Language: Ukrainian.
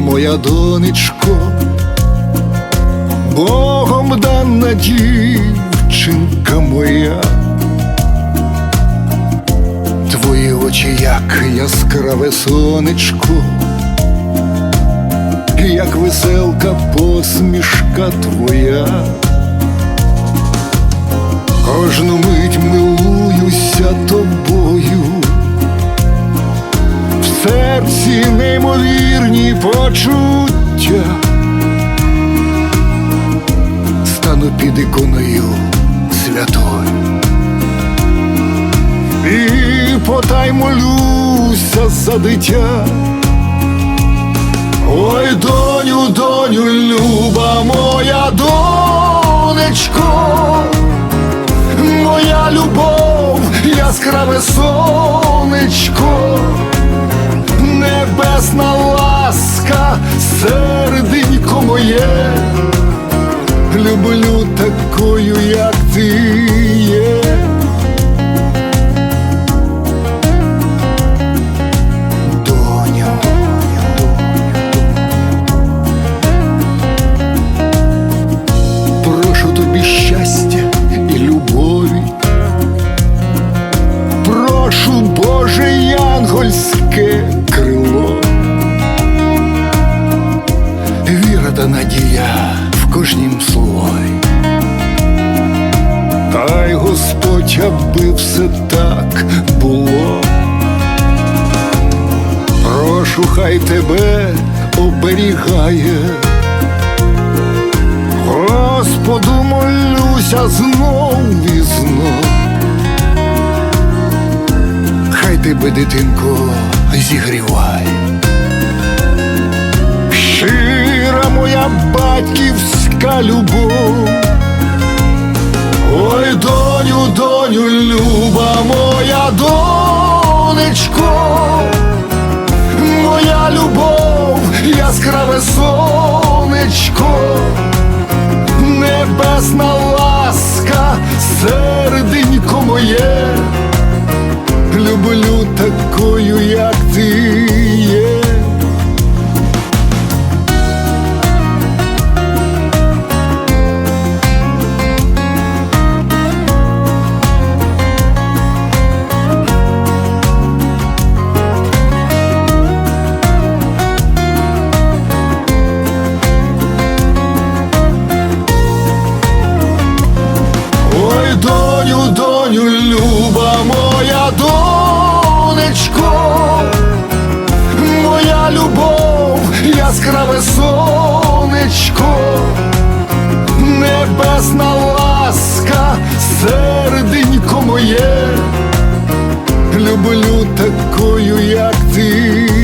моя донечко, Богом дана дівчинка моя, твої очі, як яскраве сонечко, як веселка посмішка твоя. Кожну мить милуюся тобою, серці неймовірні почуття, стану під іконою святою. І потай молюся за дитя. Ой, доню, доню, люба моя донечко, моя любов, яскраве сонечко, небесна ласка, серденько моє, люблю такою, як ти є. Доня, прошу надія в кожнім слові. Хай Господь, аби все так було. Прошу, хай тебе оберігає. Господу молюся знов і знов. Хай тебе, дитинко, зігріває. Батьківська любов. Ой, доню, доню, люба моя донечко, моя любов, яскраве сонечко, небесна ласка, серденько моє, донечко, моя любов, яскраве сонечко, небесна ласка, серденько моє, люблю такою, як ти